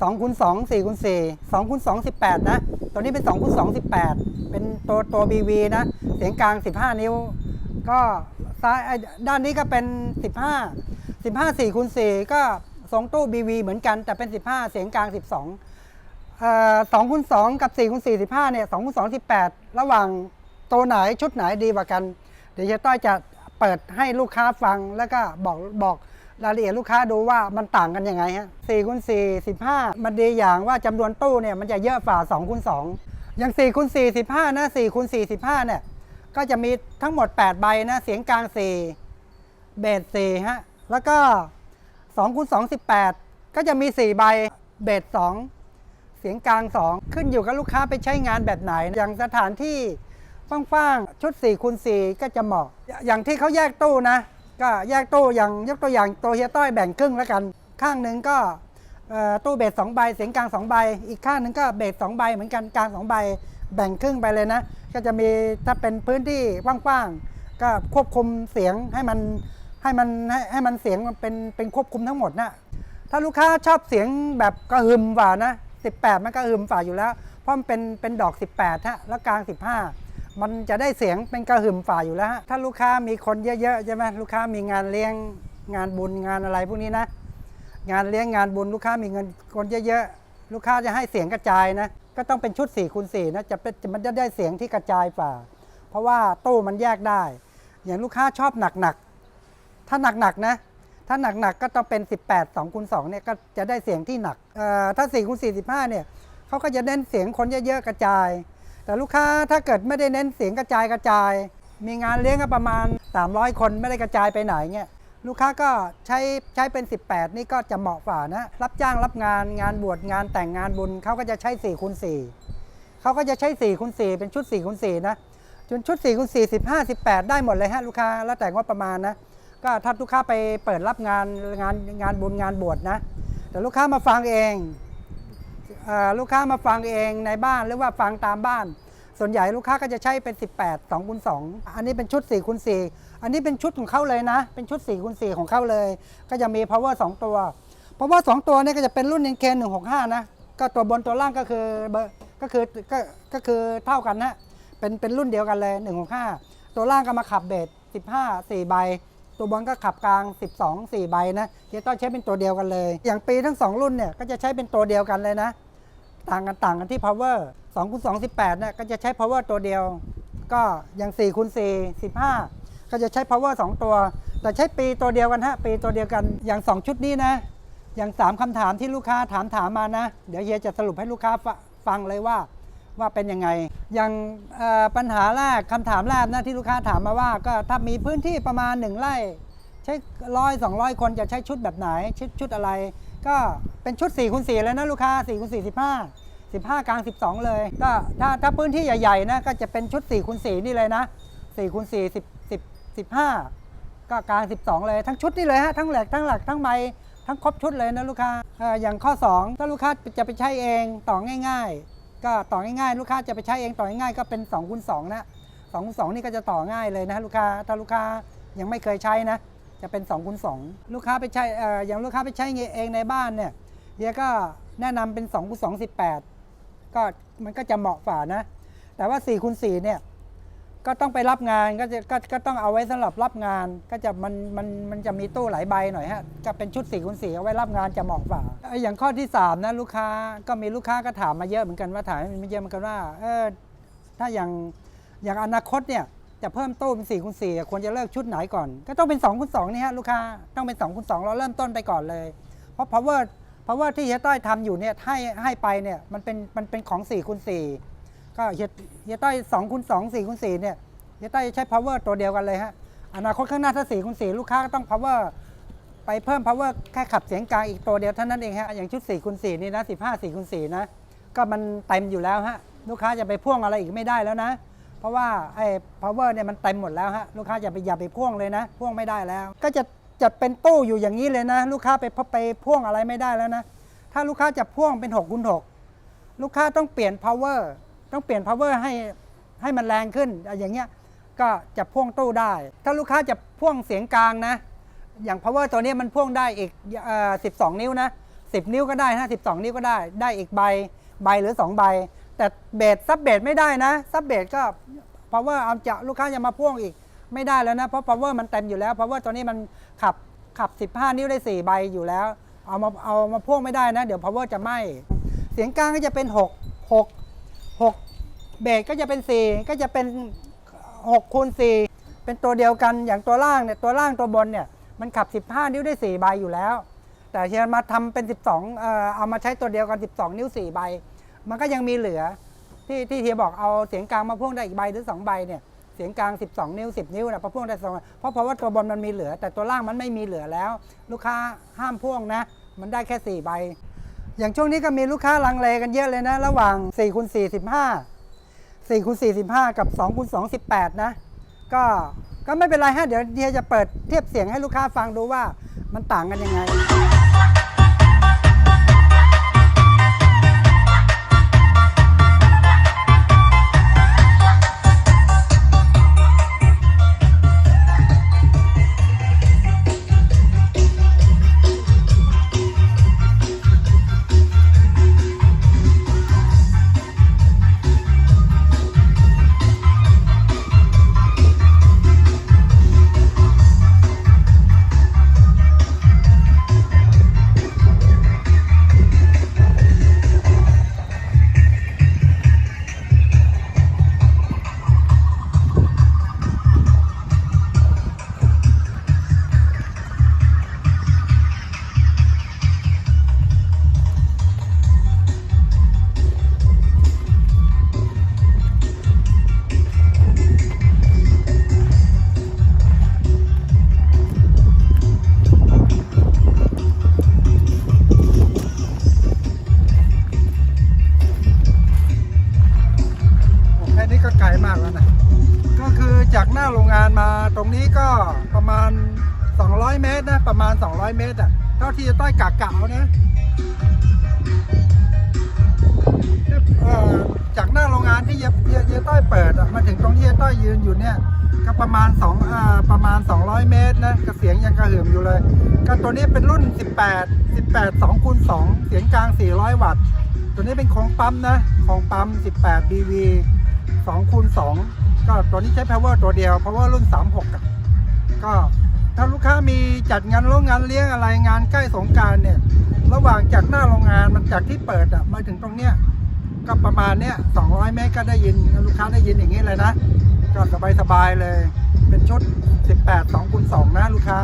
2คูณ2 4คูณ4 2คูณ2 18 นะ ตัวนี้เป็น2คูณ2 18 เป็นตัวตัว BV นะ เสียงกลาง 15 นิ้ว ก็ซ้ายด้านนี้ก็เป็น 15 15 4คูณ4ก็ทรงตู้ BV เหมือนกัน แต่เป็น 15 เสียงกลาง 12เอ่อ2คูณ2กับ4คูณ4 15 เนี่ย2คูณ2 18 ระหว่างตัวไหนชุดไหนดีกว่ากัน เดี๋ยวเฮียต้อยจะเปิดให้ลูกค้าฟังแล้วก็บอกบอก รายละเอียดลูกค้าดูว่ามันต่างกันยังไงฮะ4คูณ4 15มันดีอย่างว่าจำนวนตู้เนี่ยมันจะเยอะฝ่า2คูณ2อย่าง4คูณ4 15นะ4คูณ4 15เนี่ยก็จะมีทั้งหมด 8 ใบนะ เสียงกลาง4เบส4ฮะ แล้วก็2คูณ2 18 ก็จะมี 4 ใบ เบส2เสียงกลาง 2 ขึ้นอยู่กับลูกค้าไปใช้งานแบบไหน อย่างสถานที่ฟ้างๆ ชุด4คูณ4ก็จะเหมาะ อย่างที่เขาแยกตู้นะ ก็แยกตู้อย่างยกตัวอย่างตัวเฮียต้อยแบ่งครึ่งแล้วกัน ข้างหนึ่งก็ตู้เบสสองใบเสียงกลางสองใบ อีกข้างหนึ่งก็เบสสองใบเหมือนกันกลางสองใบ แบ่งครึ่งไปเลยนะ ก็จะมีถ้าเป็นพื้นที่กว่างๆก็ควบคุมเสียงให้มันให้มันให้ให้มันเสียงมันเป็นเป็นควบคุมทั้งหมดนะถ้าลูกค้าชอบเสียงแบบกระหึ่มฝ่านะ18 มันกระหึ่มฝ่าอยู่แล้ว เพราะมันเป็นเป็นดอก 18ฮะแล้วกลาง 15 มันจะได้เสียงเป็นกระหึ่มฝ่าอยู่แล้วฮะถ้าลูกค้ามีคนเยอะๆใช่ไหมลูกค้ามีงานเลี้ยงงานบุญงานอะไรพวกนี้นะ งานเลี้ยงงานบุญลูกค้ามีเงินคนเยอะๆลูกค้าจะให้เสียงกระจายนะก็ต้องเป็นชุด4คูณ4นะจะเป็นมันจะได้เสียงที่กระจายฝ่า เพราะว่าตู้มันแยกได้ อย่างลูกค้าชอบหนักๆถ้าหนักๆนะถ้าหนักๆก็ต้องเป็น 18 2คูณ2เนี่ยก็จะได้เสียงที่หนักเอ่อถ้า4คูณ45เนี่ยเขาก็จะเน้นเสียงคนเยอะๆกระจาย แต่ลูกค้าถ้าเกิดไม่ได้เน้นเสียงกระจายกระจาย มีงานเลี้ยงก็ประมาณ 300 คนไม่ได้กระจายไปไหนเงี้ยลูกค้าก็ใช้ใช้เป็น 18 นี่ก็จะเหมาะฝ่านะ รับจ้างรับงานงานบวชงานแต่งงานบุญเขาก็จะใช้4คูณ4เขาก็จะใช้4คูณ4เป็นชุด4คูณ4นะจนชุด4คูณ4 15 18 ได้หมดเลยฮะลูกค้าแล้วแต่งว่าประมาณนะก็ถ้าลูกค้าไปเปิดรับงานงานงานบุญงานบวชนะ แต่ลูกค้ามาฟังเอง ลูกค้ามาฟังเองในบ้านหรือว่าฟังตามบ้าน ส่วนใหญ่ลูกค้าก็จะใช้เป็น 18 2คูณ2อันนี้เป็นชุด4คูณ4อันนี้เป็นชุดของเขาเลยนะ เป็นชุด4คูณ4ของเขาเลย ก็จะมี power 2 ตัว power 2 ตัวนี่ก็จะเป็นรุ่น NK 165นะก็ตัวบนตัวล่างก็คือเบอร์ก็คือก็ก็คือเท่ากันนะเป็นเป็นรุ่นเดียวกันเลย 165 ตัวล่างก็มาขับเบส15 4ใบ ตัวบนก็ขับกลาง 12 4 ใบนะเฮียต้อยใช้เป็นตัวเดียวกันเลย อย่างปีทั้ง 2 รุ่นเนี่ยก็จะใช้เป็นตัวเดียวกันเลยนะ ต่างกันต่างกันที่ power 2คูณ2 18เนี่ยก็จะใช้ power ตัวเดียว ก็อย่าง4คูณ4 15 ก็จะใช้ power 2 ตัว แต่ใช้ปีตัวเดียวกันฮะปีตัวเดียวกันอย่าง 2 ชุดนี้นะ อย่าง 3คำถามที่ลูกค้าถามถามมานะ เดี๋ยวเฮียจะสรุปให้ลูกค้าฟฟังเลยว่า ว่าเป็นยังไง อย่างปัญหาแรกคำถามแรกนะที่ลูกค้าถามมาว่า ก็ถ้ามีพื้นที่ประมาณ1ไร่ใช้ร้อยสองร้อยคนจะใช้ชุดแบบไหน ชุดชุดอะไร ก็เป็นชุด4คูณ4เลยนะลูกค้า4คูณ4 15 15กลาง12เลย ก็ถ้าถ้าพื้นที่ใหญ่ๆนะก็จะเป็นชุด4คูณ4นี่เลยนะ4คูณ4 10 10 15ก็กลาง 12 เลยทั้งชุดนี่เลยฮะทั้งแหลกทั้งหลักทั้งใบทั้งครบชุดเลยนะลูกค้าเอ่ออย่างข้อ 2 ถ้าลูกค้าจะไปใช้เองต่อง่าย ๆ ก็ต่อง่ายๆ ลูกค้าจะไปใช้เองต่อง่ายๆก็เป็น2คูณสนะ2คูณสนี่ก็จะต่อง่ายเลยนะลูกค้าถ้าลูกค้ายังไม่เคยใช้นะ จะเป็น2คูณสลูกค้าไปใช้อ่ออย่างลูกค้าไปใช้เองในบ้านเนี่ยเฮียก็แนะนำเป็น2คูณสก็มันก็จะเหมาะฝ่านะ แต่ว่า4คูณสเนี่ย ก็ต้องไปรับงานก็จะก็ก็ต้องเอาไว้สำหรับรับงาน ก็จะมันมันมันจะมีตู้หลายใบหน่อยฮะก็เป็นชุด4ี่คูณสี่เอาไว้รับงานจะเหมาะกว่าเอ้ยอย่างข้อที่3นะลูกค้าก็มีลูกค้าก็ถามมาเยอะเหมือนกันว่าถามมาเยอะเหมือนกันว่าเออถ้าอย่างอย่างอนาคตเนี่ยจะเพิ่มตู้เป็น4ี่คูณสี่ควรจะเลิกชุดไหนก่อน ก็ต้องเป็น2คูณสนี่ฮะลูกค้าต้องเป็น2คูณสเราเริ่มต้นไปก่อนเลย เพราะ power power ที่เฮียต้อยทำอยู่เนี่ยให้ให้ไปเนี่ยมันเป็นมันเป็นของ4ี่คูณสี่ ก็เฮียเฮียต้อย2คูณ2 4คูณ4เนี่ยเฮียต้อยใช้ power ตัวเดียวกันเลยฮะอนาคตข้างหน้าถ้า4คูณ4ลูกค้าก็ต้อง power ไปเพิ่ม power แค่ขับเสียงกลางอีกตัวเดียวเท่านั้นเองฮะอย่างชุด4คูณ4นี่นะ15 4คูณ4นะก็มันเต็มอยู่แล้วฮะลูกค้าจะไปพ่วงอะไรอีกไม่ได้แล้วนะ เพราะว่าไอ้ power เนี่ยมันเต็มหมดแล้วฮะลูกค้าอย่าไปอย่าไปพ่วงเลยนะ พ่วงไม่ได้แล้ว ก็จะจะเป็นตู้อยู่อย่างนี้เลยนะ ลูกค้าไปไปพ่วงอะไรไม่ได้แล้วนะ ถ้าลูกค้าจะพ่วงเป็น6คูณ6ลูกค้าต้องเปลี่ยน power ต้องเปลี่ยน power ให้ให้มันแรงขึ้น อย่างเงี้ยก็จะพ่วงตู้ได้ ถ้าลูกค้าจะพ่วงเสียงกลางนะ อย่าง power ตัวนี้มันพ่วงได้อีกเอ่อ12 นิ้วนะ 10 นิ้วก็ได้นะ12 นิ้วก็ได้ได้อีกใบใบหรือ 2 ใบ แต่เบสซับเบสไม่ได้นะซับเบสก็ power เอาจะลูกค้าจะมาพ่วงอีกไม่ได้แล้วนะเพราะ power มันเต็มอยู่แล้ว power ตัวนี้มันขับขับ 15 นิ้วได้ 4 ใบอยู่แล้ว เอามาเอามาพ่วงไม่ได้นะ เดี๋ยว power จะไหม้เสียงกลางก็จะเป็น 6 6 เบสก็จะเป็น 4 ก็จะเป็น6คูณ4เป็นตัวเดียวกันอย่างตัวล่างเนี่ยตัวล่างตัวบนเนี่ยมันขับ 15 นิ้วได้ 4 ใบอยู่แล้ว แต่เฮียมาทำเป็น 12เอ่อเอามาใช้ตัวเดียวกัน 12 นิ้ว 4 ใบ มันก็ยังมีเหลือ ที่ที่เฮียบอกเอาเสียงกลางมาพ่วงได้อีกใบหรือ 2 ใบเนี่ยเสียงกลาง 12 นิ้ว 10 นิ้วนะมาพ่วงได้สองเพราะเพราะว่าตัวบนมันมีเหลือ แต่ตัวล่างมันไม่มีเหลือแล้ว ลูกค้าห้ามพ่วงนะ มันได้แค่ 4 ใบ อย่างช่วงนี้ก็มีลูกค้าลังเลกันเยอะเลยนะ ระหว่าง4คูณ45 4คูณ45 กับ2คูณ2 18 นะ ก็ก็ไม่เป็นไรฮะ เดี๋ยวเดียจะเปิดเทียบเสียงให้ลูกค้าฟังดูว่ามันต่างกันยังไง ต้อยเปิดอะมาถึงตรงที่เยต้อยยืนอยู่เนี่ย ก็ประมาณ2อ่าประมาณ 200 เมตรนะกระเสียงยังกระหึ่มอยู่เลย ก็ตัวนี้เป็นรุ่น 18 18 2คูณ2เสียงกลาง 400 วัตต์ ตัวนี้เป็นของปั๊มนะของปั๊ม 18 BV 2คูณ2ก็ตัวนี้ใช้ power ตัวเดียว power รุ่น 36อะก็ถ้าลูกค้ามีจัดงานโรงงานเลี้ยงอะไรงานใกล้สงการเนี่ย ระหว่างจากหน้าโรงงานมันจากที่เปิดอะมาถึงตรงเนี้ย ก็ประมาณเนี้ย200เมตรก็ได้ยินลูกค้าได้ยินอย่างนี้เลยนะก็สบายสบายเลย เป็นชุด 18 2คูณ2นะลูกค้า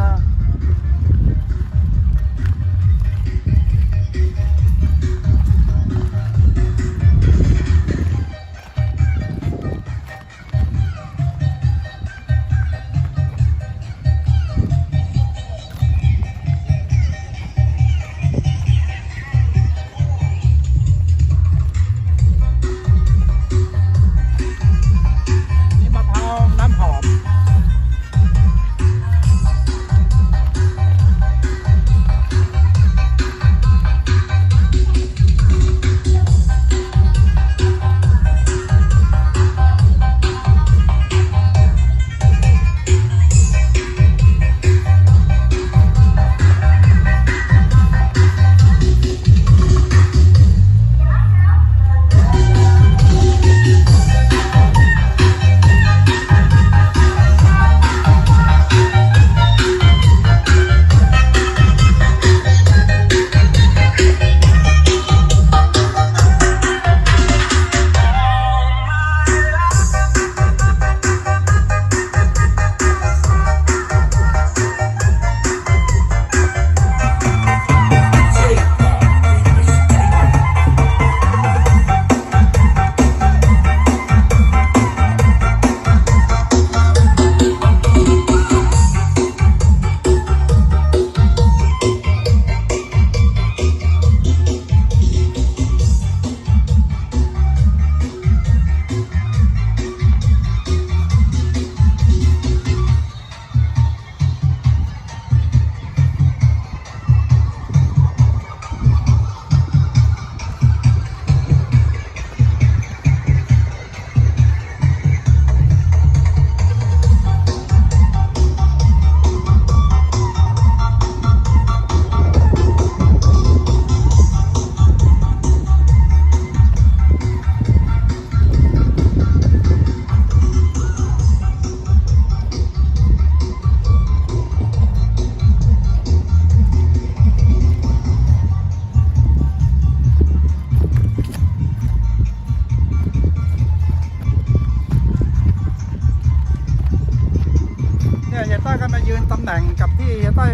ฮียต้อยก็มายืนตำแหน่งกับที่เฮียต้อย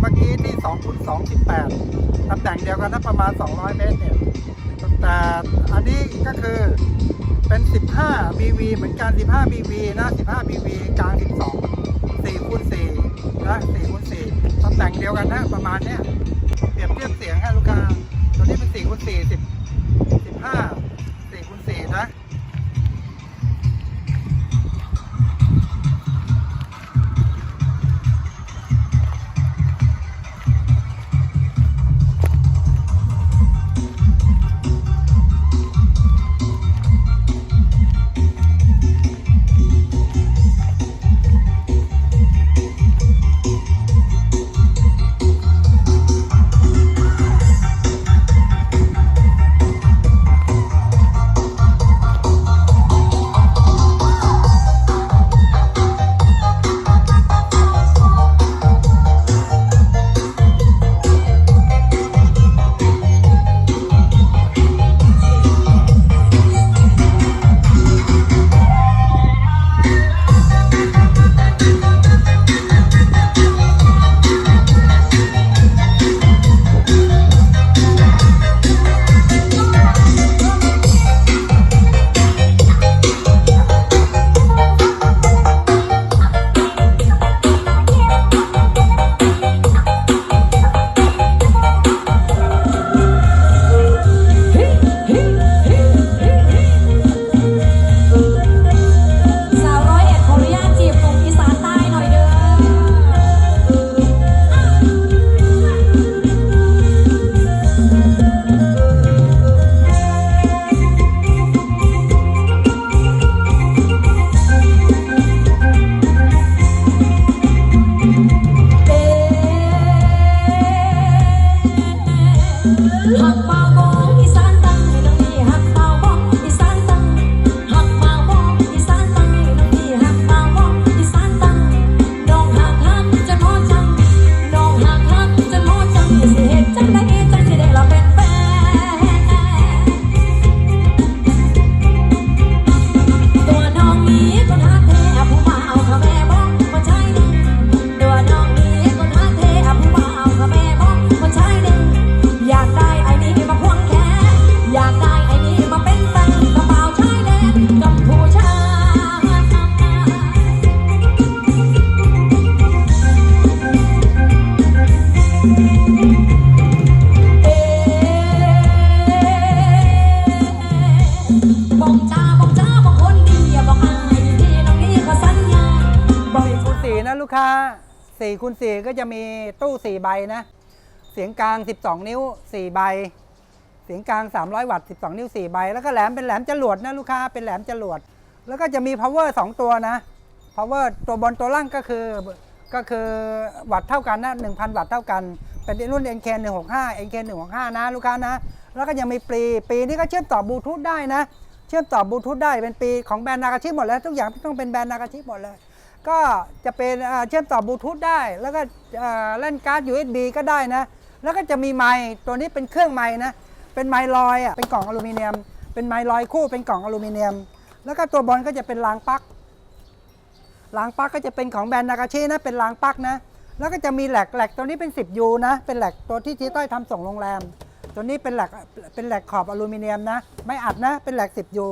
เมื่อกี้ที่สองคูณสองสิบแปดตำแหน่งเดียวกันนะประมาณสองร้อยเมตรเนี่ยแต่อันนี้ก็คือเป็น 15 BV เหมือนกัน 15 BV นะ 15 BV กลาง 12 4คูณ4นะ4คูณ4ตำแหน่งเดียวกันนะประมาณเนี้ยเปรียบเทียบเสียงให้ลูกค้าตัวนี้เป็น4คูณ4 10 15 ก็จะมีตู้ 4 ใบนะ เสียงกลาง 12 นิ้ว 4 ใบ เสียงกลาง 300 วัตต์ 12 นิ้ว 4 ใบ แล้วก็แหลมเป็นแหลมจรวดนะลูกค้า เป็นแหลมจรวด แล้วก็จะมี power 2 ตัวนะ power ตัวบนตัวล่างก็คือก็คือวัตต์เท่ากันนะ 1,000 วัตต์เท่ากัน เป็นรุ่น NK 165 NK 165นะลูกค้านะ แล้วก็ยังมีปีปีนี้ก็เชื่อมต่อบลูทูธได้นะ เชื่อมต่อบลูทูธได้ เป็นปีของแบรนด์นากาชิหมดแล้ว ทุกอย่างต้องเป็นแบรนด์นากาชิหมดเลย ก็จะเป็นเชื่อมต่อบลูทูธได้ แล้วก็เล่นการ์ด USB ก็ได้นะ แล้วก็จะมีไมค์ตัวนี้เป็นเครื่องไมค์นะ เป็นไมค์ลอยอะเป็นกล่องอลูมิเนียม เป็นไมค์ลอยคู่เป็นกล่องอลูมิเนียม แล้วก็ตัวบอลก็จะเป็นรางปลั๊กรางปลั๊กก็จะเป็นของแบรนด์นากาชินะเป็นรางปลั๊กนะ แล้วก็จะมีแหลกแหลกตัวนี้เป็น 10 ยูนะ เป็นแหลกตัวที่จีต้อยทำส่งโรงแรม ตัวนี้เป็นแหลกเป็นแหลกขอบอลูมิเนียมนะ ไม่อัดนะ เป็นแหลก 10 ยู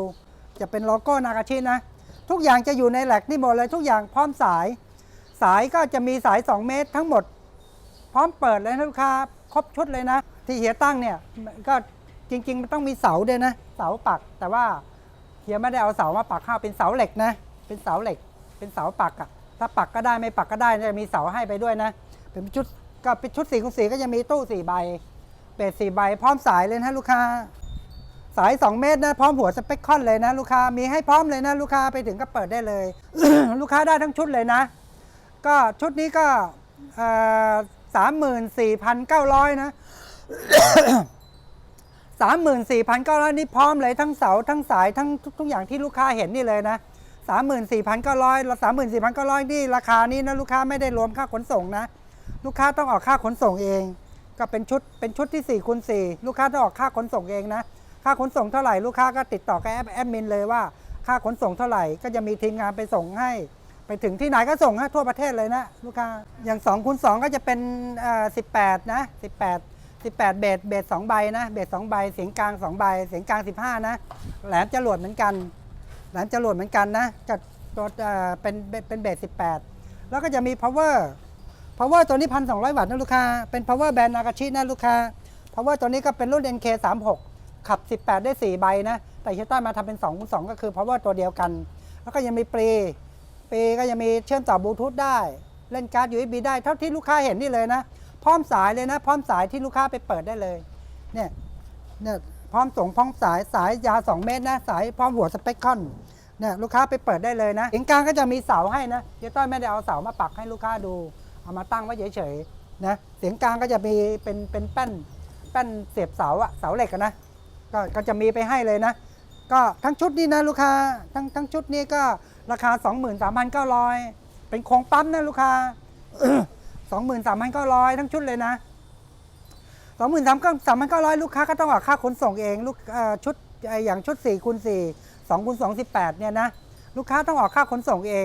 จะเป็นโลโก้นากาชินะ ทุกอย่างจะอยู่ในแหลกนี่หมดเลยทุกอย่างพร้อมสาย สายก็จะมีสาย 2 เมตรทั้งหมด พร้อมเปิดเลยนะลูกค้าครบชุดเลยนะ ที่เฮียตั้งเนี่ยก็จริง ๆ มันต้องมีเสาด้วยนะ เสาปัก แต่ว่าเฮียไม่ได้เอาเสามาปักข้าวเป็นเสาเหล็กนะ เป็นเสาเหล็ก เป็นเสาปักอะถ้าปักก็ได้ไม่ปักก็ได้จะมีเสาให้ไปด้วยนะ เป็นชุดก็เป็นชุดสีของสีก็จะมีตู้สี่ใบเป็ดสี่ใบพร้อมสายเลยนะลูกค้า สาย 2 เมตรนะพร้อมหัวสเปคคอนเลยนะ ลูกค้ามีให้พร้อมเลยนะลูกค้าไปถึงก็เปิดได้เลย ลูกค้าได้ทั้งชุดเลยนะ ก็ชุดนี้ก็สามหมื่นสี่พันเก้าร้อยนะสามหมื่นสี่พันเก้าร้อยนี่พร้อมเลยทั้งเสาทั้งสายทั้งทุกอย่างที่ลูกค้าเห็นนี่เลยนะสามหมื่นสี่พันเก้าร้อยสามหมื่นสี่พันเก้าร้อยนี่ราคานี้นะลูกค้าไม่ได้รวมค่าขนส่งนะ ลูกค้าต้องออกค่าขนส่งเอง ก็เป็นชุดเป็นชุดที่4ี่คูณสี่ลูกค้าต้องออกค่าขนส่งเองนะ ค่าขนส่งเท่าไหร่ลูกค้าก็ติดต่อกับแอปแอดมินเลยว่า ค่าขนส่งเท่าไหร่ก็จะมีทีมงานไปส่งให้ ไปถึงที่ไหนก็ส่งฮะทั่วประเทศเลยนะลูกค้าอย่าง2คูณ2ก็จะเป็นเอ่อ18นะ18 18เบสเบส2ใบนะเบส2ใบเสียงกลาง2ใบเสียงกลาง15นะแหลมจรวดเหมือนกันแหลมจรวดเหมือนกันนะจะตัวเอ่อเป็นเป็นเบส18แล้วก็จะมี power power ตัวนี้1,200วัตต์นะลูกค้าเป็น power band นากาชินะลูกค้า power ตัวนี้ก็เป็นรุ่น NK 36 ขับ 18 ได้ 4 ใบนะ แต่เฮต้ามาทำเป็น2คูณ2ก็คือ power ตัวเดียวกัน แล้วก็ยังมีปรีปรีก็ยังมีเชื่อมต่อบลูทูธได้ เล่นการ์ด USB ได้เท่าที่ลูกค้าเห็นนี่เลยนะ พร้อมสายเลยนะ พร้อมสายที่ลูกค้าไปเปิดได้เลย เนี่ย เนี่ยพร้อมส่งพร้อมสายสายยาว 2 เมตรนะ สายพร้อมหัวสเปคคอนเนี่ยลูกค้าไปเปิดได้เลยนะเสียงกลางก็จะมีเสาให้นะเดี๋ยต้อยไม่ได้เอาเสามาปักให้ลูกค้าดู เอามาตั้งไว้เฉยๆนะเสียงกลางก็จะมีเป็นเป็นแป้นแป้นเสียบเสาอะเสาเหล็กนะ ก็ก็จะมีไปให้เลยนะ ก็ทั้งชุดนี้นะลูกค้าทั้งทั้งชุดนี้ก็ราคา 23,900 เป็นโครงปั๊มนะลูกค้า23,900 ทั้งชุดเลยนะสองหมื่นสามก็สามพันเก้าร้อยลูกค้าก็ต้องออกค่าขนส่งเองลูกชุดเอ่ออย่างชุด4คูณ4 2คูณ2 18เนี่ยนะลูกค้าต้องออกค่าขนส่งเอง